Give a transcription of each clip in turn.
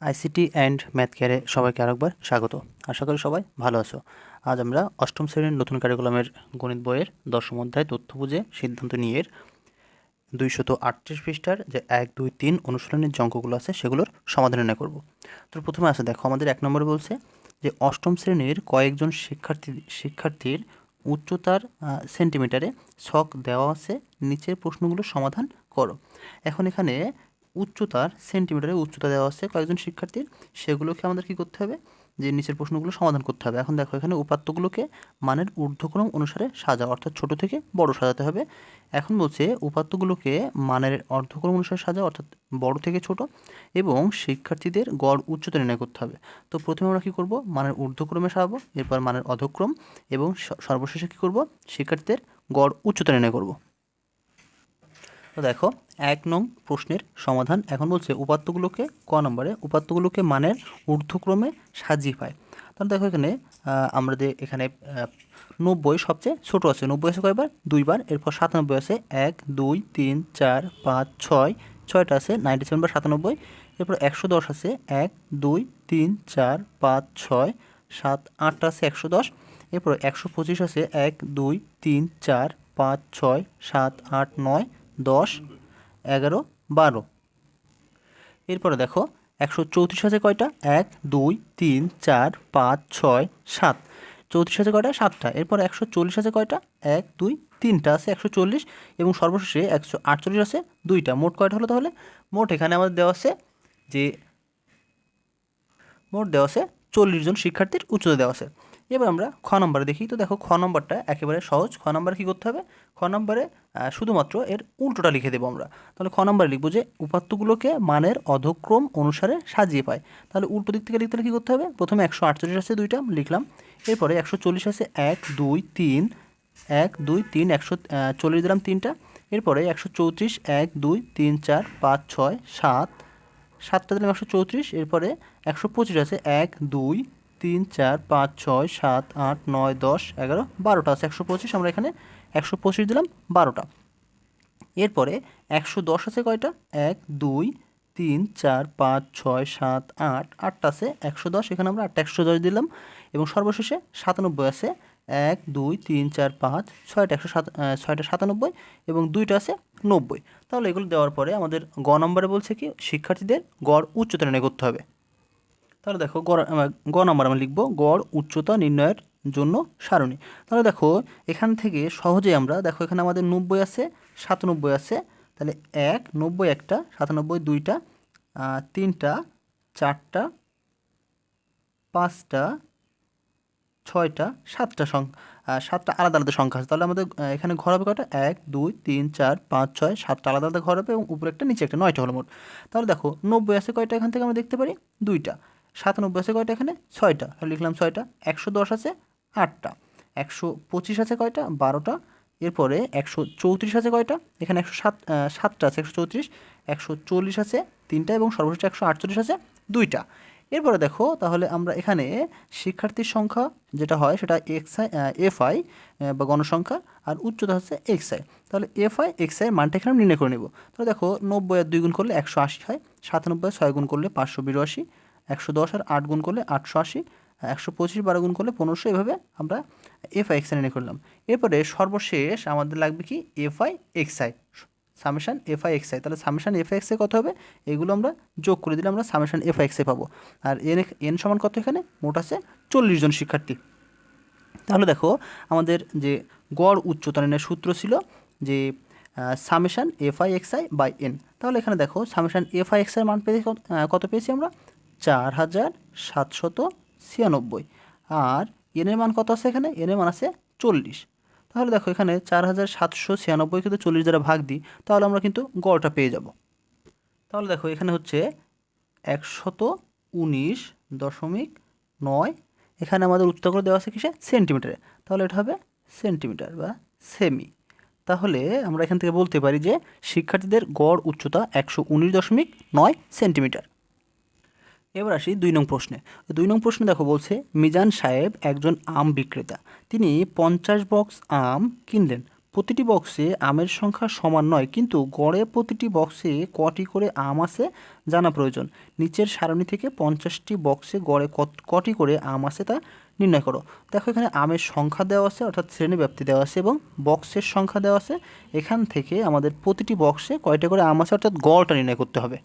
ICT and math কেয়ারে সবাইকে আরেকবার স্বাগত। আশা করি সবাই ভালো আছো। আজ আমরা অষ্টম শ্রেণির নতুন কারিকুলামের গণিত বইয়ের দশম অধ্যায় তথ্য বুঝে সিদ্ধান্ত নিয়ে দুইশত আটত্রিশ পৃষ্ঠার যে এক, দুই, তিন অনুশীলনের যে অঙ্কগুলো আছে সেগুলোর সমাধান নির্ণয় করব। তো প্রথমে আছে দেখো, আমাদের এক নম্বরে বলছে যে অষ্টম শ্রেণির কয়েকজন শিক্ষার্থী, শিক্ষার্থীর উচ্চতার সেন্টিমিটারে ছক দেওয়া আছে। নিচের প্রশ্নগুলোর সমাধান করো। এখন এখানে উচ্চতার সেন্টিমিটারে উচ্চতা দেওয়া আছে কয়েকজন শিক্ষার্থীর, সেগুলোকে আমাদের কী করতে হবে? যে নিচের প্রশ্নগুলো সমাধান করতে হবে। এখন দেখো, এখানে উপাত্তগুলোকে মানের ঊর্ধ্বক্রম অনুসারে সাজাও, অর্থাৎ ছোট থেকে বড় সাজাতে হবে। এখন বলছে উপাত্তগুলোকে মানের অর্ধক্রম অনুসারে সাজাও, অর্থাৎ বড় থেকে ছোট, এবং শিক্ষার্থীদের গড় উচ্চতা নির্ণয় করতে হবে। তো প্রথমে আমরা কী করব? মানের ঊর্ধ্বক্রমে সাজাবো, এরপর মানের অধক্রম, এবং সর্বশেষে কী করব? শিক্ষার্থীদের গড় উচ্চতা নির্ণয় করব। তো দেখো, এক নং প্রশ্নের সমাধান এখন বলছে উপাত্তগুলোকে ক নম্বরে, উপাত্তগুলোকে মানের ঊর্ধ্বক্রমে সাজিয়ে পায়। তাহলে দেখো এখানে যে এখানে নব্বই সবচেয়ে ছোট আছে। নব্বই আছে কয়বার? দুইবার। এরপর সাতানব্বই আছে। এক, দুই, তিন, চার, পাঁচ, ছয়। ছয়টা আছে নাইনটি সেভেন বা সাতানব্বই। এরপর একশো দশ আছে। এক, দুই, তিন, চার, পাঁচ, ছয়, সাত, আটটা আছে, একশো দশ। এরপর একশো পঁচিশ আছে। এক, দুই, তিন, চার, পাঁচ, ছয়, সাত, আট, নয়। দশ, এগারো, বারো। এরপরে দেখো, একশো চৌত্রিশ আছে কয়টা? এক, দুই, তিন, চার, পাঁচ, ছয়, সাত। চৌত্রিশ আছে কয়টা? সাতটা। এরপর একশো চল্লিশ আছে কয়টা? এক, দুই, তিনটা আছে একশো চল্লিশ এবং সর্বশেষে একশো আটচল্লিশ আছে দুইটা। মোট কয়টা হলো তাহলে? মোট এখানে আমাদের দেওয়া আছে যে, মোট দেওয়া আছে চল্লিশ জন শিক্ষার্থীর উচ্চতা দেওয়া আছে। এবার আমরা খ নম্বরে দেখি। তো দেখো খ নম্বরটা একেবারে সহজ। খ নম্বরে কী করতে হবে? খ নম্বরে শুধুমাত্র এর উল্টোটা লিখে দেবো আমরা। তাহলে খ নম্বরে লিখব যে, উপাত্তগুলোকে মানের অধক্রম অনুসারে সাজিয়ে পায়। তাহলে উল্টো দিক থেকে লিখতে হলে কী করতে হবে? প্রথমে একশো আটচল্লিশ আছে দুইটা, লিখলাম। এরপরে একশো চল্লিশ আছে এক, দুই, তিন, এক, দুই, তিন, একশো চল্লিশ দিলাম তিনটা। এরপরে একশো চৌত্রিশ, এক, দুই, তিন, চার, পাঁচ, ছয়, সাত, সাতটা দিলাম একশো চৌত্রিশ। এরপরে একশো পঁচিশ আছে এক, দুই তিন, চার, পাঁচ, ছয়, সাত, আট, নয়, দশ, এগারো, বারোটা আছে। একশো পঁচিশ, আমরা এখানে একশো পঁচিশ দিলাম, বারোটা। এরপরে একশো দশ আছে কয়টা? এক, দুই, তিন, চার, পাঁচ, ছয়, সাত, আট, আটটা আছে, একশো দশ। এখানে আমরা আটটা একশো দশ দিলাম। এবং সর্বশেষে সাতানব্বই আছে। এক, দুই, তিন, চার, পাঁচ, ছয়টা একশো সাত ছয়টা সাতানব্বই এবং দুইটা আছে নব্বই। তাহলে এগুলো দেওয়ার পরে আমাদের গ নম্বরে বলছে কি? শিক্ষার্থীদের গড় উচ্চতা নির্ণয় করতে হবে। তাহলে দেখো গ নম্বর আমরা লিখব, গড় উচ্চতা নির্ণয়ের জন্য সারণী। তাহলে দেখো এখান থেকে সহজেই আমরা, দেখো এখানে আমাদের নব্বই আছে, সাতানব্বই আছে, তাহলে এক, নব্বই একটা, সাতানব্বই দুইটা তিনটা, চারটা, পাঁচটা, ছয়টা, সাতটা সংখ্যা সাতটা আলাদা আলাদা সংখ্যা আছে। তাহলে আমাদের এখানে ঘর হবে কয়টা? এক, দুই, তিন, চার, পাঁচ, ছয়, সাতটা আলাদা আলাদা ঘর হবে এবং উপরে একটা নিচে একটা, নয়টা হলো মোট। তাহলে দেখো নব্বই আছে কয়টা এখান থেকে আমরা দেখতে পারি? দুইটা। সাতানব্বই আছে কয়টা এখানে? ছয়টা। তাহলে লিখলাম ছয়টা। একশো দশ আছে, আটটা। একশো পঁচিশ আছে কয়টা? বারোটা। এরপরে একশো চৌত্রিশ আছে কয়টা? এখানে একশো সাত সাতটা আছে, একশো চৌত্রিশ। একশো চল্লিশ আছে, তিনটা। এবং সর্বশেষ একশো আটচল্লিশ আছে, দুইটা। এরপরে দেখো, তাহলে আমরা এখানে শিক্ষার্থীর সংখ্যা যেটা হয়, সেটা এক্স আই এফ আই বা গণসংখ্যা, আর উচ্চতা হচ্ছে এক্স আই। তাহলে এফ আই, এক্স আই মানটা এখানে নির্ণয় করে নেব। তাহলে দেখো, নব্বই আর দুই গুণ করলে একশো আশি হয়, সাতানব্বই ছয় গুণ করলে পাঁচশো বিরাশি। একশো দশ আর আট গুণ করলে আটশো আশি, একশো পঁচিশ বারো গুণ করলে পনেরোশো, এভাবে আমরা এফ আই এক্স আই নির্ণয় করলাম। এরপরে সর্বশেষ আমাদের লাগবে কি? F I X I summation F I X I তাহলে summation F I X I কত হবে? এগুলো আমরা যোগ করে দিলে আমরা summation F I X I পাবো। আর এন এন সমান কত এখানে? মোট আছে চল্লিশ জন শিক্ষার্থী। তাহলে দেখো আমাদের যে গড় উচ্চতা নির্ণয়ের সূত্র ছিল যে summation F I X I by N তাহলে এখানে দেখো summation F I X I মান কত- কত পেয়েছি আমরা? চার হাজার সাতশত ছিয়ানব্বই। আর এনের মান কত আছে এখানে? এনের মান আছে চল্লিশ। তাহলে দেখো, এখানে চার হাজার সাতশো ছিয়ানব্বই কিন্তু চল্লিশ দ্বারা ভাগ দিই, তাহলে আমরা কিন্তু গড়টা পেয়ে যাব। তাহলে দেখো, এখানে হচ্ছে একশত উনিশ দশমিক নয়। এখানে আমাদের উত্তর করে দেওয়া আছে কিসে? সেন্টিমিটারে। তাহলে এটা হবে সেন্টিমিটার বা সেমি। তাহলে আমরা এখান থেকে বলতে পারি যে শিক্ষার্থীদের গড় উচ্চতা একশো উনিশ দশমিক নয় সেন্টিমিটার। এবার আসি দুই নং প্রশ্নে। দুই নং প্রশ্নে দেখো বলছে, মিজান সাহেব একজন আম বিক্রেতা। তিনি পঞ্চাশ বক্স আম কিনলেন। প্রতিটি বক্সে আমের সংখ্যা সমান নয়, কিন্তু গড়ে প্রতিটি বক্সে কটি করে আম আছে জানা প্রয়োজন। নিচের সারণী থেকে পঞ্চাশটি বক্সে গড়ে কটি করে আম আছে তা নির্ণয় করো। দেখো এখানে আমের সংখ্যা দেওয়া আছে, অর্থাৎ শ্রেণি ব্যাপ্তি দেওয়া আছে এবং বক্সের সংখ্যা দেওয়া আছে। এখান থেকে আমাদের প্রতিটি বক্সে কয়টা করে আম আছে, অর্থাৎ গড়টা নির্ণয় করতে হবে।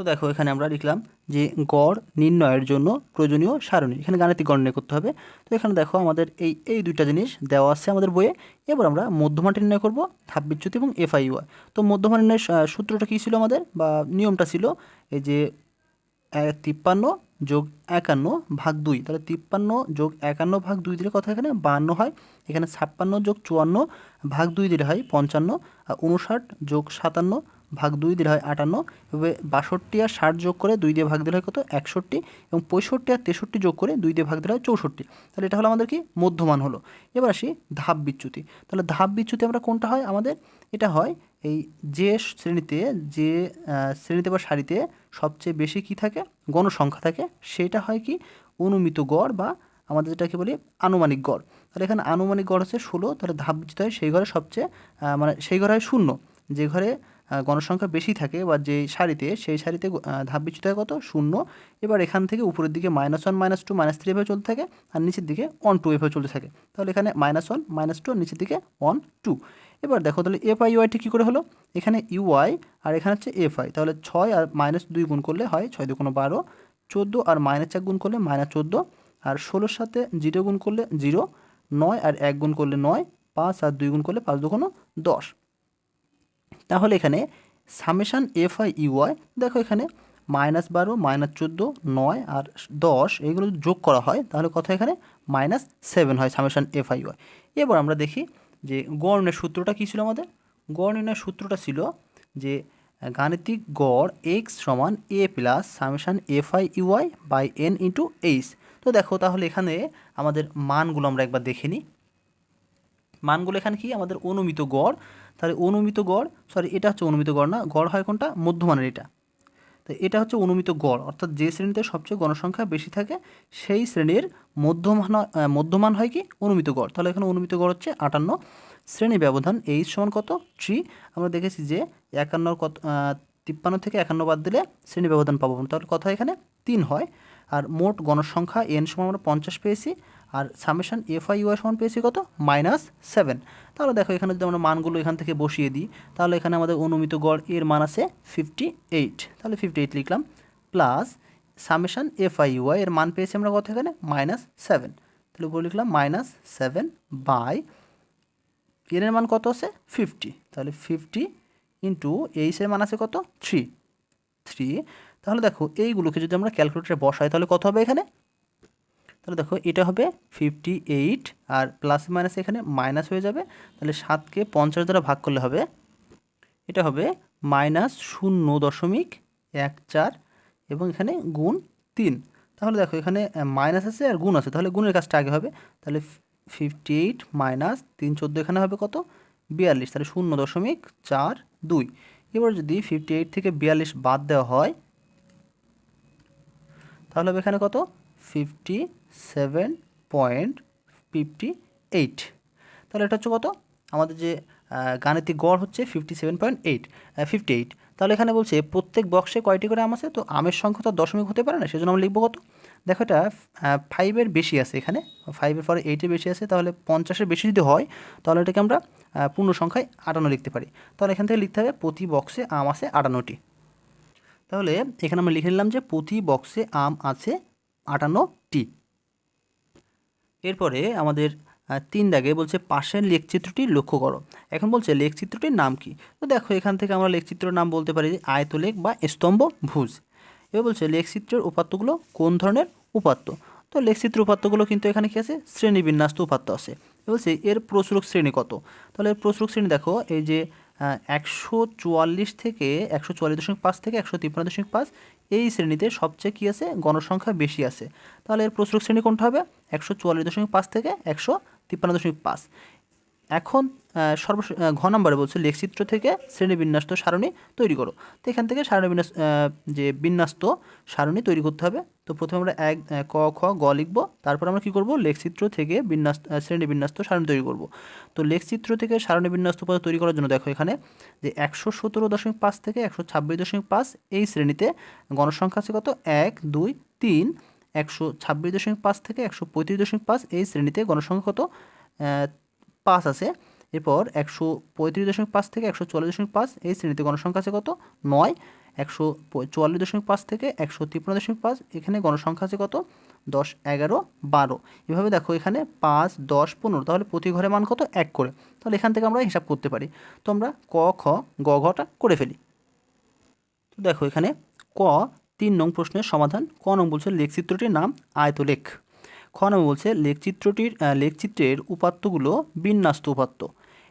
তো দেখো, এখানে আমরা লিখলাম যে গড় নির্ণয়ের জন্য প্রয়োজনীয় সারণী। এখানে গাণিতিক গণনা করতে হবে। তো এখানে দেখো, আমাদের এই এই দুইটা জিনিস দেওয়া আছে আমাদের বইয়ে। এবার আমরা মধ্যমানটি নির্ণয় করব ধাপ বিচ্যুতি এবং এফআইওয়াই তো মধ্যমান নির্ণয়ের সূত্রটা কী ছিল আমাদের? বা নিয়মটা ছিল, এই যে তিপ্পান্ন যোগ একান্ন ভাগ দুই। তাহলে তিপ্পান্ন যোগ একান্ন ভাগ দুই দিলে কথা এখানে? বাহান্ন হয়। এখানে ছাপ্পান্ন যোগ চুয়ান্ন ভাগ দুই দিলে হয় পঞ্চান্ন। আর উনষাট যোগ সাতান্ন ভাগ দুই দিলে হয় আটান্ন। এভাবে বাষট্টি আর ষাট যোগ করে দুই দিয়ে ভাগ দিলে হয় কত? একষট্টি। এবং পঁয়ষট্টি আর তেষট্টি যোগ করে দুই দিয়ে ভাগ দিলে হয় চৌষট্টি। তাহলে এটা হলো আমাদের কি? মধ্যমান হলো। এবার আসি ধাপ বিচ্যুতি। তাহলে ধাপ বিচ্যুতি আমরা কোনটা হয়? আমাদের এটা হয় এই যে শ্রেণীতে যে শ্রেণীতে বা সারিতে সবচেয়ে বেশি কি থাকে? গণসংখ্যা থাকে। সেটা হয় কি? অনুমিত গড় বা আমাদের যেটাকে বলি আনুমানিক গড়। তাহলে এখানে আনুমানিক গড় হচ্ছে ষোলো, তাহলে ধাপ বিচ্যুত হয় সেই ঘরে সবচেয়ে মানে সেই ঘরে হয় শূন্য। যে ঘরে গণসংখ্যা বেশি থাকে বা যে সারিতে, সেই সারিতে ধাপ বিচ্যুত হয় কত? শূন্য। এবার এখান থেকে উপরের দিকে minus one minus two minus three এভাবে চলতে থাকে আর নিচের দিকে ওয়ান টু এভাবে চলতে থাকে। তাহলে এখানে মাইনাস ওয়ান মাইনাস টু আর নিচের দিকে ওয়ান টু এবার দেখো তাহলে এফ আই ইউআইটি কী করে হলো? এখানে ইউআই আর এখানে হচ্ছে এফ আই তাহলে ছয় আর মাইনাস দুই গুণ করলে হয় ছয় দুগুণ বারো, চোদ্দ আর মাইনাস এক গুণ করলে মাইনাস চোদ্দ, আর ষোলোর সাথে জিরো গুণ করলে জিরো, নয় আর এক গুণ করলে নয়, পাঁচ আর দুই গুণ করলে পাঁচ দুগুণ দশ। তাহলে এখানে সামেশান এফ আই ইউআই দেখো এখানে মাইনাস বারো মাইনাস চোদ্দ, নয় আর দশ, এগুলো যোগ করা হয়, তাহলে কথা এখানে? মাইনাস সেভেন হয় সামেশান এফ আই ইউআই এবার আমরা দেখি যে গড় নির্ণয়ের সূত্রটা কী ছিল আমাদের? গড় নির্ণয়ের সূত্রটা ছিল যে গাণিতিক গড় এক্স সমান A plus summation F I UI by N into H তো দেখো তাহলে এখানে আমাদের মানগুলো আমরা একবার দেখে নিই। মানগুলো এখানে কি? আমাদের অনুমিত গড়। তাহলে অনুমিত গড় সরি এটা হচ্ছে অনুমিত গড় না, গড় হয় কোনটা? মধ্যমানের এটা। তো এটা হচ্ছে অনুমিত গড়। অর্থাৎ যে শ্রেণীতে সবচেয়ে গণসংখ্যা বেশি থাকে, সেই শ্রেণির মধ্যমান মধ্যমান হয় কি? অনুমিত গড়। তাহলে এখানে অনুমিত গড় হচ্ছে আটান্ন। শ্রেণি ব্যবধান এইচ সমান কত? থ্রি আমরা দেখেছি যে একান্ন কত তিপ্পান্ন থেকে একান্ন বাদ দিলে শ্রেণি ব্যবধান পাবো। তাহলে কথা এখানে তিন হয়। আর মোট গণসংখ্যা এন সমান আমরা পঞ্চাশ পেয়েছি। আর সামেশন এফ আই ইউআই সমান পেয়েছি কত? Minus seven. তাহলে দেখো এখানে যদি আমরা মানগুলো এখান থেকে বসিয়ে দিই, তাহলে এখানে আমাদের অনুমিত গড় এর মান আছে ফিফটি এইট তাহলে ফিফটি এইট লিখলাম plus summation F I UI এর মান পেয়েছি আমরা কত এখানে? Minus seven. তাহলে উপরে লিখলাম মাইনাস সেভেন বাই এর মান কত আছে? ফিফটি তাহলে ফিফটি ইন্টু এইচের মান আছে কত? থ্রি থ্রি তাহলে দেখো এইগুলোকে যদি আমরা ক্যালকুলেটারে বসাই, তাহলে কত হবে এখানে? তাহলে দেখো এটা হবে ফিফটি এইট আর প্লাস মাইনাস এখানে মাইনাস হয়ে যাবে। তাহলে সাতকে পঞ্চাশ দ্বারা ভাগ করলে হবে, এটা হবে মাইনাস শূন্য দশমিক এক চার এবং এখানে গুণ তিন। তাহলে দেখো এখানে মাইনাস আছে আর গুণ আছে, তাহলে গুণের কাজটা আগে হবে। তাহলে ফিফটি এইট মাইনাস তিন চোদ্দ এখানে হবে কত? বিয়াল্লিশ, তাহলে শূন্য দশমিক চার দুই। এবার যদি ফিফটি এইট থেকে বিয়াল্লিশ বাদ দেওয়া হয়, তাহলে হবে এখানে কত? Fifty seven point fifty eight তাহলে এটা হচ্ছে কত? আমাদের যে গাণিতিক গড় হচ্ছে fifty seven point eight fifty eight তাহলে এখানে বলছে প্রত্যেক বক্সে কয়টি করে আম আছে? তো আমের সংখ্যা তো দশমিক হতে পারে না, সেজন্য আমরা লিখব কত? দেখো এটা ফাইভের বেশি আছে এখানে ফাইভের পরে এইটের বেশি আছে, তাহলে পঞ্চাশের বেশি যদি হয়, তাহলে এটাকে আমরা পূর্ণ সংখ্যায় আটান্ন লিখতে পারি। তাহলে এখান থেকে লিখতে হবে প্রতি বক্সে আম আছে আটান্নটি। তাহলে এখানে আমরা লিখে নিলাম যে প্রতি বক্সে আম আছে আটান্নটি। এরপরে আমাদের তিন দাগে বলছে পাশের লেখচিত্রটি লক্ষ্য করো। এখন বলছে লেখচিত্রটির নাম কি? তো দেখো এখান থেকে আমরা লেখচিত্রের নাম বলতে পারি যে আয়তলেখ বা স্তম্ভ ভুজ। এবার বলছে লেখচিত্রের উপাত্তগুলো কোন ধরনের উপাত্ত? তো লেখচিত্র উপাত্তগুলো কিন্তু এখানে কী আছে? শ্রেণীবিন্যাস্ত উপাত্ত আছে। বলছে এর প্রচুরক শ্রেণি কত? তাহলে এর প্রচুরক শ্রেণি দেখো, এই যে একশো চুয়াল্লিশ থেকে একশো চুয়াল্লিশ দশমিক পাঁচ থেকে একশো তিপ্পান্ন দশমিক পাঁচ এই শ্রেণীতে সবচেয়ে কী আছে? গণসংখ্যা বেশি আছে। তাহলে এর প্রচুরক শ্রেণি কোনটা হবে? একশো চুয়াল্লিশ দশমিক পাঁচ থেকে একশো তিপ্পান্ন দশমিক পাঁচ। এখন সর্ব ঘ নম্বরে বলছে লেখচিত্র থেকে শ্রেণীবিন্যস্ত সারণী তৈরি করো। তো এখান থেকে সারণী বিন্যাস যে বিন্যস্ত সারণী তৈরি করতে হবে। তো প্রথমে আমরা এক ক খ গ লিখব। তারপর আমরা কি করব? লেখচিত্র থেকে বিন্যাস আহ, শ্রেণি বিন্যস্ত সারণী তৈরি করব। তো লেখচিত্র থেকে সারণী বিন্যস্ত পদ তৈরি করার জন্য দেখো এখানে যে একশো সতেরো দশমিক পাঁচ থেকে একশো ছাব্বিশ দশমিক পাঁচ এই শ্রেণীতে গণসংখ্যা আছে কত? এক দুই তিন। একশো ছাব্বিশ দশমিক পাঁচ থেকে একশো পঁয়ত্রিশ দশমিক পাঁচ এই শ্রেণীতে গণসংখ্যা কত? পাঁচ আছে। এরপর একশো পঁয়ত্রিশ দশমিক পাঁচ থেকে একশো চুয়াল্লিশ দশমিক পাঁচ, এই শ্রেণীতে গণসংখ্যা আছে কত? নয়। একশো চুয়াল্লিশ দশমিক পাঁচ থেকে একশো তিপ্পান্ন দশমিক পাঁচ, এখানে গণসংখ্যা আছে কত? দশ, এগারো, বারো। এভাবে দেখো এখানে পাঁচ, দশ, পনেরো, তাহলে প্রতি ঘরে মান কত? এক করে। তাহলে এখান থেকে আমরা হিসাব করতে পারি। তো আমরা ক, খ, গ ঘটা করে ফেলি। তো দেখো এখানে ক, তিন নং প্রশ্নের সমাধান। ক নং বলছে লেখচিত্রটির নাম আয়তলেখ। খ নং বলছে লেখচিত্রটির লেখচিত্রের উপাত্তগুলো বিন্যাস্ত উপাত্ত।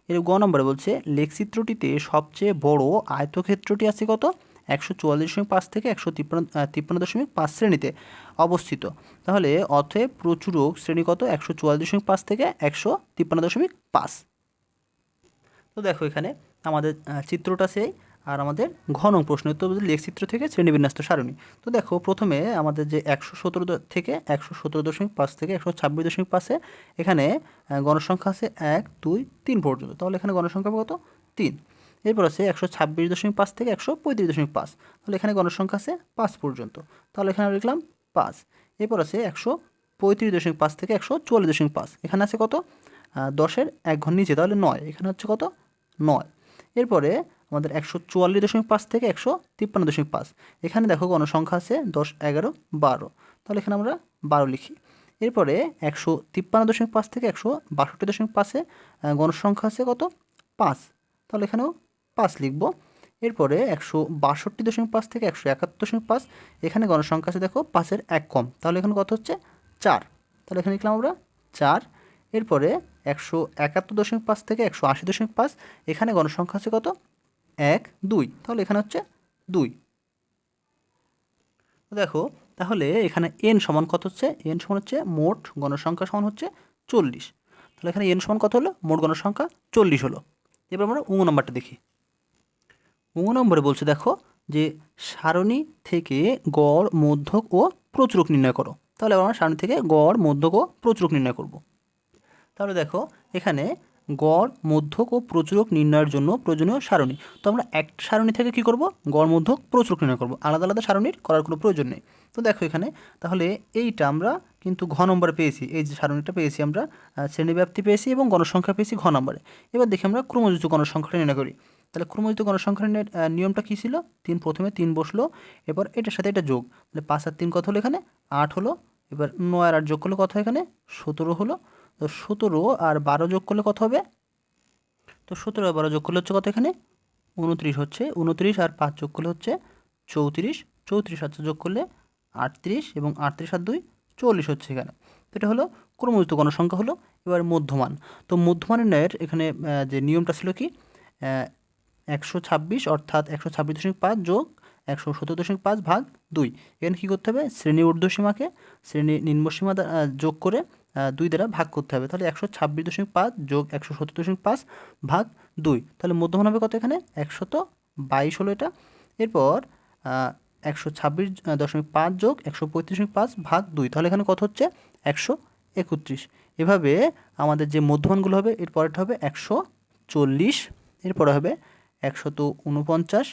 এর গ নম্বরে বলছে, লেখচিত্রটিতে সবচেয়ে বড় আয়তক্ষেত্রটি আছে কত? একশো চুয়াল্লিশ দশমিক পাঁচ থেকে একশো তিপ্পান্ন তিপ্পান্ন দশমিক পাঁচ শ্রেণীতে অবস্থিত। তাহলে অথে প্রচুরক শ্রেণি কত? একশো চুয়াল্লিশ দশমিক পাঁচ থেকে একশো তিপ্পান্ন দশমিক পাঁচ। তো দেখো এখানে আমাদের চিত্রটা সেই। আর আমাদের ঘন প্রশ্ন উত্তর লেখচিত্র থেকে শ্রেণীবিন্যস্ত সারণী। তো দেখো, প্রথমে আমাদের যে একশো সতেরো থেকে একশো সতেরো দশমিক পাঁচ থেকে একশো ছাব্বিশ দশমিক পাঁচে এখানে গণসংখ্যা আছে এক, দুই, তিন পর্যন্ত। তাহলে এখানে গণসংখ্যা কত? তিন। এরপর আছে একশো ছাব্বিশ দশমিক পাঁচ থেকে একশো পঁয়ত্রিশ দশমিক পাঁচ। তাহলে এখানে গণসংখ্যা আছে পাঁচ পর্যন্ত। তাহলে এখানে লিখলাম পাঁচ। এরপর আছে একশো পঁয়ত্রিশ দশমিক পাঁচ থেকে একশো চুয়াল্লিশ দশমিক পাঁচ। এখানে আছে কত? দশের এক ঘর নিচে, তাহলে নয়। এখানে হচ্ছে কত? নয়। এরপরে আমাদের একশো চুয়াল্লিশ দশমিক পাঁচ থেকে একশো তিপ্পান্ন দশমিক পাঁচ। এখানে দেখো গণসংখ্যা আছে দশ, এগারো, বারো। তাহলে এখানে আমরা বারো লিখি। এরপরে একশো তিপ্পান্ন দশমিক পাঁচ থেকে একশো বাষট্টি দশমিক পাঁচে গণসংখ্যা আছে কত? পাঁচ। তাহলে এখানেও পাঁচ লিখব। এরপরে একশো বাষট্টি দশমিক পাঁচ থেকে একশো একাত্তর দশমিক পাঁচ, এখানে গণসংখ্যা আছে দেখো পাঁচের এক কম। তাহলে এখানে কত হচ্ছে? চার। তাহলে এখানে লিখলাম আমরা চার। এরপরে একশো একাত্তর দশমিক পাঁচ থেকে একশো আশি দশমিক পাঁচ, এখানে গণসংখ্যা আছে কত? এক, দুই। তাহলে এখানে হচ্ছে দুই। দেখো, তাহলে এখানে এন সমান কত হচ্ছে? এন সমান হচ্ছে মোট গণসংখ্যা সমান হচ্ছে চল্লিশ। তাহলে এখানে এন সমান কত হলো? মোট গণসংখ্যা চল্লিশ হলো। এবার আমরা উঙ্গ নম্বরটা দেখি। উঙ্গ নম্বরে বলছে, দেখো, যে সারণী থেকে গড়, মধ্যক ও প্রচুরক নির্ণয় করো। তাহলে আমরা সারণী থেকে গড়, মধ্যক ও প্রচুরক নির্ণয় করব। তাহলে দেখো, এখানে গড় মধ্যক ও প্রচুরক নির্ণয়ের জন্য প্রয়োজনীয় সারণী। তো আমরা এক সারণী থেকে কি করব? গড় মধ্যক প্রচুরক নির্ণয় করব। আলাদা আলাদা সারণীর করার কোনো প্রয়োজন নেই। তো দেখো এখানে তাহলে এইটা আমরা কিন্তু ঘ নম্বরে পেয়েছি। এই যে সারণীটা পেয়েছি আমরা শ্রেণীব্যাপ্তি পেয়েছি এবং গণসংখ্যা পেয়েছি ঘ নম্বরে। এবার দেখি আমরা ক্রমযুক্ত গণসংখ্যাটা নির্ণয় করি। তাহলে ক্রমযুক্ত গণসংখ্যা নির্ণয়ের আহ, নিয়মটা কী ছিল? তিন প্রথমে তিন বসল এবার এটার সাথে এটা যোগ। তাহলে পাঁচ আর তিন কত হলো এখানে? আট হলো এবার নয় আর আট যোগ করলে কত এখানে? সতেরো হলো। তো সতেরো আর বারো যোগ করলে কত হবে? তো সতেরো আর বারো যোগ করলে হচ্ছে কত এখানে? উনত্রিশ হচ্ছে। উনত্রিশ আর পাঁচ যোগ করলে হচ্ছে চৌত্রিশ। চৌত্রিশ আর যোগ করলে আটত্রিশ এবং আটত্রিশ আর দুই চল্লিশ হচ্ছে এখানে। তো এটা হলো ক্রমযুক্ত গণসংখ্যা হলো। এবার মধ্যমান। তো মধ্যমান নির্ণয়ের এখানে যে নিয়মটা ছিল কি? একশো ছাব্বিশ অর্থাৎ একশো ছাব্বিশ দশমিক পাঁচ যোগ একশো সত্তর দশমিক পাঁচ ভাগ দুই। এখানে কী করতে হবে? শ্রেণি ঊর্ধ্বসীমাকে শ্রেণি নিম্নসীমা যোগ করে দুই দ্বারা ভাগ করতে হবে। তাহলে একশো ছাব্বিশ দশমিক পাঁচ যোগ একশো সত্তর দশমিক পাঁচ ভাগ দুই। তাহলে মধ্যমান হবে কত এখানে? একশত বাইশ হলো এটা। এরপর একশো ছাব্বিশ দশমিক পাঁচ যোগ একশো পঁয়ত্রিশ দশমিক পাঁচ ভাগ দুই। তাহলে এখানে কত হচ্ছে? একশো একত্রিশ। এভাবে আমাদের যে মধ্যমানগুলো হবে, এর হবে একশো চল্লিশ। এরপরে হবে একশত উনপঞ্চাশ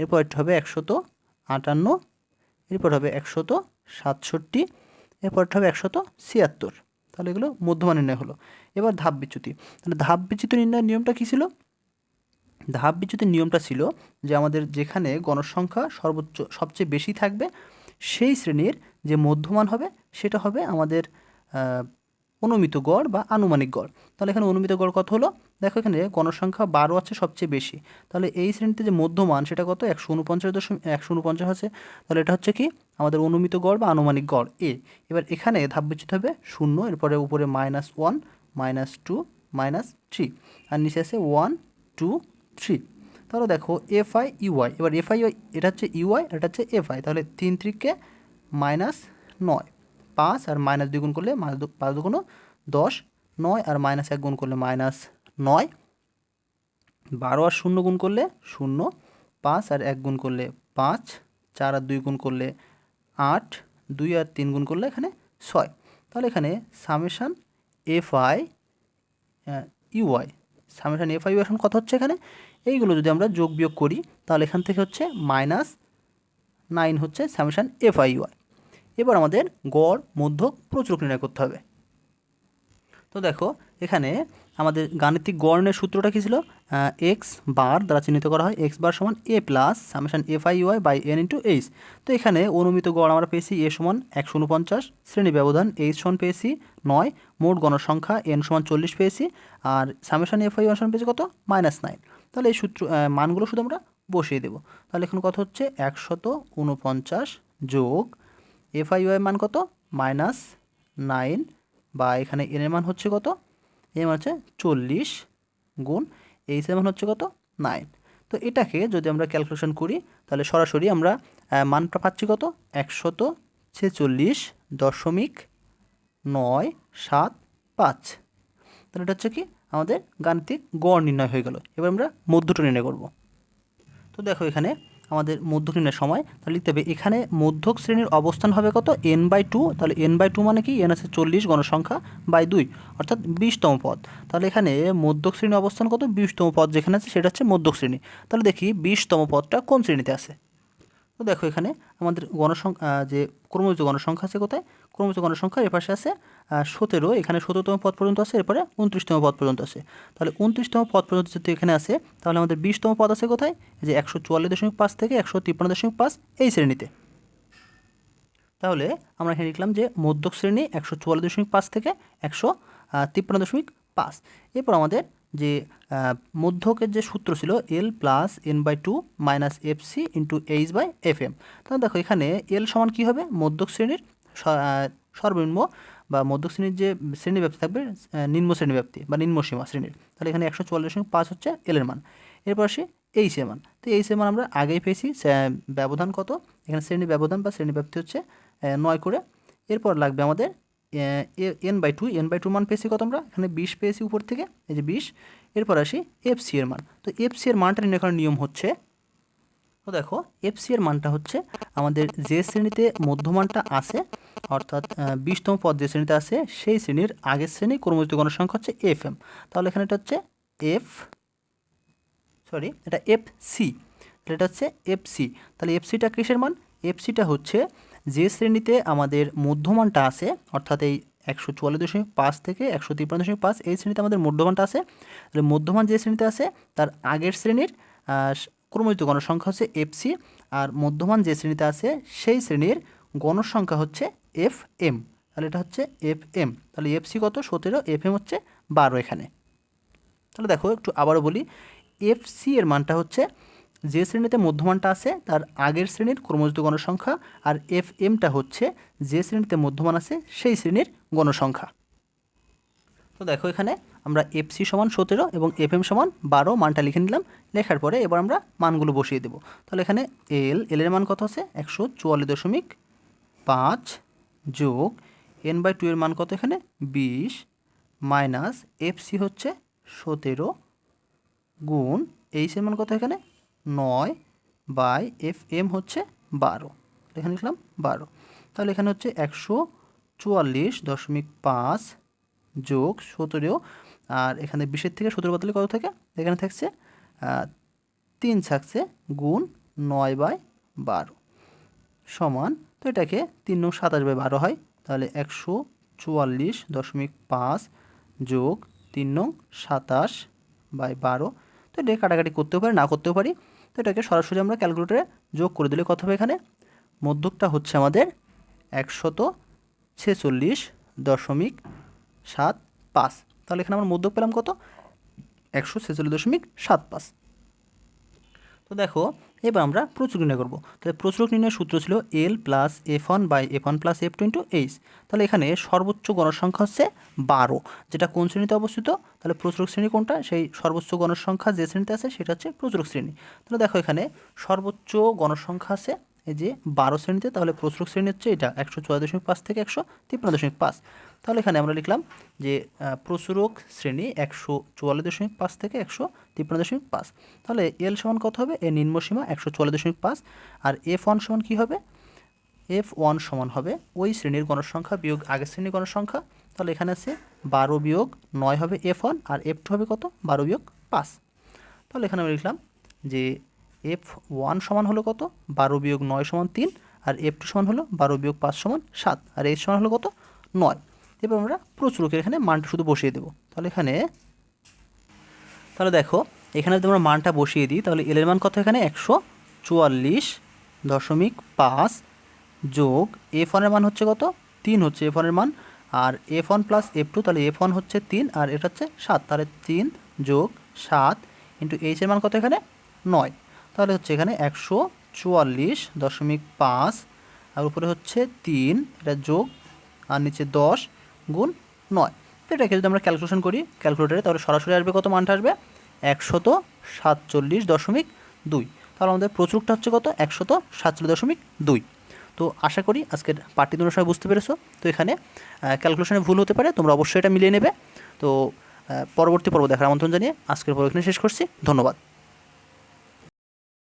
এরপরটা হবে একশত আটান্ন। এরপর হবে একশত সাতষট্টি। এরপরটা হবে একশত ছিয়াত্তর। তাহলে এগুলো মধ্যমান নির্ণয় হলো। এবার ধাপ বিচ্যুতি। তাহলে ধাপ বিচ্যুতি নির্ণয়ের নিয়মটা কী ছিল? ধাপ বিচ্যুতির নিয়মটা ছিল যে আমাদের যেখানে গণসংখ্যা সর্বোচ্চ সবচেয়ে বেশি থাকবে, সেই শ্রেণির যে মধ্যমান হবে, সেটা হবে আমাদের অনুমিত গড় বা আনুমানিক গড়। তাহলে এখানে অনুমিত গড় কত হলো? দেখো এখানে গণসংখ্যা বারো আছে সবচেয়ে বেশি। তাহলে এই শ্রেণীতে যে মধ্যমান সেটা কত? একশো উনপঞ্চাশ দশমিক, একশো উনপঞ্চাশ আছে। তাহলে এটা হচ্ছে কি? আমাদের অনুমিত গড় বা আনুমানিক গড় এ এবার এখানে ধাপ বিচ্যুত হবে শূন্য, এরপরে উপরে minus one minus two minus three আর নিচে আছে ওয়ান টু থ্রি তাহলে দেখো এফ আই ইউআই এবার এফ আই এটা হচ্ছে ইউআই আর এটা হচ্ছে এফ আই তাহলে তিন ত্রিককে মাইনাস নয়, পাঁচ, আর মাইনাস দুই গুণ করলে মাইনাস পাঁচ দুগুণ দশ, নয়, আর মাইনাস এক গুণ করলে মাইনাস নয়। বারো আর শূন্য গুণ করলে শূন্য, পাঁচ, আর এক গুণ করলে পাঁচ, চার আর দুই গুণ করলে আট, দুই আর তিন গুণ করলে এখানে ছয়। তাহলে এখানে summation F I UI. Summation F I U এখন কত হচ্ছে এখানে? এইগুলো যদি আমরা যোগ বিয়োগ করি, তাহলে এখান থেকে হচ্ছে মাইনাস নাইন হচ্ছে সামেশান এফ আই ইউআই। এবার আমাদের গড়, মধ্যক, প্রচুরক নির্ণয় করতে হবে। তো দেখো, এখানে আমাদের গাণিতিক গড়নের সূত্রটা কী ছিল? এক্স বার দ্বারা চিহ্নিত করা হয় এক্স বার সমান A plus summation F I Y by N into H তো এখানে অনুমিত গড় আমরা পেয়েছি এ সমান একশো উনপঞ্চাশ, শ্রেণি ব্যবধান এইচ সমান পেয়েছি নয়, মোট গণসংখ্যা এন সমান চল্লিশ পেয়েছি, আর সামেশান এফ আই ওয়ান সমান পেয়েছি কত? মাইনাস নাইন তাহলে এই সূত্র মানগুলো শুধু আমরা বসিয়ে দেবো। তাহলে এখন কত হচ্ছে? একশত উনপঞ্চাশ যোগ এফ আই ওয়াই মান কত? মাইনাস নাইন বা এখানে এন এর মান হচ্ছে কত? এর মান হচ্ছে চল্লিশ গুণ এইচ এর মান হচ্ছে কত? নাইন তো এটাকে যদি আমরা ক্যালকুলেশন করি, তাহলে সরাসরি আমরা মানটা পাচ্ছি কত? একশত ছেচল্লিশ দশমিক নয় সাত পাঁচ। তাহলে এটা হচ্ছে কি? আমাদের গাণিতিক গড় নির্ণয় হয়ে গেল। এবার আমরা মধ্যটা নির্ণয় করব। তো দেখো এখানে আমাদের মধ্যক নির্ণয়ের সময়, তাহলে লিখতে হবে, এখানে মধ্যক শ্রেণির অবস্থান হবে কত? এন বাই টু তাহলে এন বাই টু মানে কি? এন আছে চল্লিশ, গণসংখ্যা বাই দুই, অর্থাৎ বিশতম পদ। তাহলে এখানে মধ্যক শ্রেণির অবস্থান কত? বিশতম পদ যেখানে আছে সেটা হচ্ছে মধ্যক শ্রেণি। তাহলে দেখি বিশতম পদটা কোন শ্রেণীতে আছে? তো দেখো এখানে আমাদের গণসংখ্যা যে ক্রমযুক্ত গণসংখ্যা আছে কোথায়? ক্রমযুক্ত গণসংখ্যা এর পাশে আছে সতেরো, এখানে সতেরোতম পদ পর্যন্ত আছে, এরপরে উনত্রিশতম পদ পর্যন্ত আছে। তাহলে উনত্রিশতম পদ পর্যন্ত যদি এখানে আছে, তাহলে আমাদের বিশতম পদ আছে কোথায়? যে একশো চুয়াল্লিশ দশমিক পাঁচ থেকে একশো তিপ্পান্ন দশমিক পাঁচ এই শ্রেণীতে। তাহলে আমরা এখানে লিখলাম যে মধ্যক শ্রেণি একশো চুয়াল্লিশ দশমিক পাঁচ থেকে একশো তিপ্পান্ন দশমিক পাঁচ। এরপর আমাদের যে মধ্যকের যে সূত্র ছিল L plus N by two minus F C into H by F M তাহলে দেখো এখানে এল সমান কী হবে? মধ্যক শ্রেণির সর্বনিম্ন বা মধ্যক শ্রেণির যে শ্রেণি ব্যাপ্তি থাকবে নিম্ন শ্রেণি ব্যাপ্তি বা নিম্ন সীমা শ্রেণির। তাহলে এখানে একশো চুয়াল্লিশ পাঁচ হচ্ছে এলের মান। এরপর আসি এইচ এর মান। তো এইচ এর মান আমরা আগেই পেয়েছি ব্যবধান কত? এখানে শ্রেণি ব্যবধান বা শ্রেণি ব্যাপ্তি হচ্ছে নয় করে। এরপর লাগবে আমাদের N by two N by two মান পেয়েছি কত আমরা? এখানে বিশ পেয়েছি উপর থেকে, এই যে বিশ। এরপর আসি এফ সি এর মান। তো এফ সি এর মানটা নির্ণয় করার নিয়ম হচ্ছে তো দেখো এফ সি এর মানটা হচ্ছে আমাদের যে শ্রেণীতে মধ্যমানটা আছে, অর্থাৎ বিশতম পদ যে শ্রেণীতে আছে, সেই শ্রেণির আগের শ্রেণি ক্রমযুক্ত গণসংখ্যা হচ্ছে এফ এম তাহলে এখানে এটা হচ্ছে এফ সরি এটা এফ সি তাহলে এটা হচ্ছে এফ সি তাহলে এফ সিটা কিসের মান? এফ সিটা হচ্ছে যে শ্রেণীতে আমাদের মধ্যমানটা আছে, অর্থাৎ এই একশো চুয়াল্লিশ দশমিক পাঁচ থেকে একশো তিপ্পান্ন দশমিক পাঁচ, এই শ্রেণীতে আমাদের মধ্যমানটা আছে। তাহলে মধ্যমান যে শ্রেণীতে আছে, তার আগের শ্রেণির আহ, ক্রমযুক্ত গণসংখ্যা হচ্ছে এফ সি আর মধ্যমান যে শ্রেণীতে আছে সেই শ্রেণির গণসংখ্যা হচ্ছে এফ এম তাহলে এটা হচ্ছে এফ এম তাহলে এফ সি কত? সতেরো এফ এম হচ্ছে বারো এখানে। তাহলে দেখো একটু আবারও বলি। এফ সি এর মানটা হচ্ছে যে শ্রেণীতে মধ্যমানটা আছে তার আগের শ্রেণির ক্রমযুক্ত গণসংখ্যা আর এফ এমটা হচ্ছে যে শ্রেণীতে মধ্যমান আছে সেই শ্রেণির গণসংখ্যা। তো দেখো এখানে আমরা এফ সি সমান সতেরো এবং এফ এম সমান বারো মানটা লিখে নিলাম। লেখার পরে এবার আমরা মানগুলো বসিয়ে দেবো। তাহলে এখানে এল এল এর মান কত আছে? একশো চুয়াল্লিশ দশমিক পাঁচ যোগ এন বাই টু এর মান কত এখানে? বিশ মাইনাস এফ সি হচ্ছে সতেরো গুণ এইচ এর মান কত এখানে? নয় বাই এফ এম হচ্ছে বারো। এখানে লিখলাম বারো। তাহলে এখানে হচ্ছে একশো চুয়াল্লিশ দশমিক পাঁচ যোগ সতেরো আর এখানে বিশের থেকে সতেরো বদলে কত থাকে? এখানে থাকছে তিন থাকছে গুণ নয় বাই বারো সমান, তো এটাকে তিন নং সাতাশ বাই বারো হয়। তাহলে একশো চুয়াল্লিশ দশমিক পাঁচ যোগ তিন নং সাতাশ বাই বারো। তো এটা কাটাকাটি করতেও পারি, না করতেও পারি, তো এটাকে সরাসরি আমরা ক্যালকুলেটরে যোগ করে দিলে কত হবে এখানে? মধ্যকটা হচ্ছে আমাদের একশত ছেচল্লিশ দশমিক সাত পাঁচ। তাহলে এখানে আমরা মধ্যক পেলাম কত? একশো ছেচল্লিশ দশমিক সাত পাঁচ। তো দেখো, এবার আমরা প্রচুর নির্ণয় করব। তাহলে প্রচুরক নির্ণয়ের সূত্র ছিল L plus F one by F one plus F two into H তাহলে এখানে সর্বোচ্চ গণসংখ্যা হচ্ছে বারো, যেটা কোন শ্রেণীতে অবস্থিত? তাহলে প্রচুরক শ্রেণি কোনটা? সেই সর্বোচ্চ গণসংখ্যা যে শ্রেণীতে আছে, সেটা হচ্ছে প্রচুরক শ্রেণি। তাহলে দেখো এখানে সর্বোচ্চ গণসংখ্যা আছে এই যে বারো শ্রেণীতে, তাহলে প্রচুরক শ্রেণি হচ্ছে এটা, একশো চুয়াল্লিশ দশমিক পাঁচ থেকে একশো তিপ্পান্ন দশমিক পাঁচ। তাহলে এখানে আমরা লিখলাম যে প্রচুরক শ্রেণি একশো চুয়াল্লিশ দশমিক পাঁচ থেকে একশো তিপ্পান্ন দশমিক পাঁচ। তাহলে এল সমান কত হবে? এ নিম্ন সীমা একশো চুয়াল্লিশ দশমিক পাঁচ। আর এফ ওয়ান সমান কী হবে? এফ ওয়ান সমান হবে ওই শ্রেণির গণসংখ্যা বিয়োগ আগের শ্রেণির গণসংখ্যা তাহলে এখানে আছে বারো বিয়োগ নয় হবে এফ ওয়ান আর এফ টু হবে কত? বারো বিয়োগ পাঁচ। তাহলে এখানে আমি লিখলাম যে এফ ওয়ান সমান হলো কত? বারো বিয়োগ নয় সমান তিন। আর এফ টু সমান হলো বারো বিয়োগ পাঁচ সমান সাত। আর এইচ সমান হলো কত? নয়। এবার আমরা প্রচুরকের এখানে মানটা শুধু বসিয়ে দেবো। তাহলে এখানে, তাহলে দেখো, এখানে যদি আমরা মানটা বসিয়ে দিই, তাহলে এলের মান কত এখানে? একশো চুয়াল্লিশ দশমিক পাঁচ যোগ এফ ওয়ানের মান হচ্ছে কত? তিন হচ্ছে এফ ওয়ানের মান। আর F one plus F two তাহলে এফ ওয়ান হচ্ছে তিন, আর এটা হচ্ছে সাত, তাহলে তিন যোগ সাত ইন্টু এইচের মান কত এখানে? নয়। তাহলে হচ্ছে এখানে একশো চুয়াল্লিশ দশমিক পাঁচ, আর উপরে হচ্ছে তিন, এটা যোগ, আর নিচে দশ গুণ নয়। তো এটাকে যদি আমরা ক্যালকুলেশন করি ক্যালকুলেটারে তাহলে সরাসরি আসবে কত? মানটা আসবে? একশত সাতচল্লিশ দশমিক দুই। তাহলে আমাদের প্রচুরটা হচ্ছে কত? একশত সাতচল্লিশ দশমিক দুই। তো আশা করি আজকের পার্টি তোমরা সবাই বুঝতে পেরেছ। তো এখানে ক্যালকুলেশনে ভুল হতে পারে, তোমরা অবশ্যই এটা মিলিয়ে নেবে। তো পরবর্তী পর্ব দেখার আমন্ত্রণ জানিয়ে আজকের পর্ব এখানে শেষ করছি। ধন্যবাদ।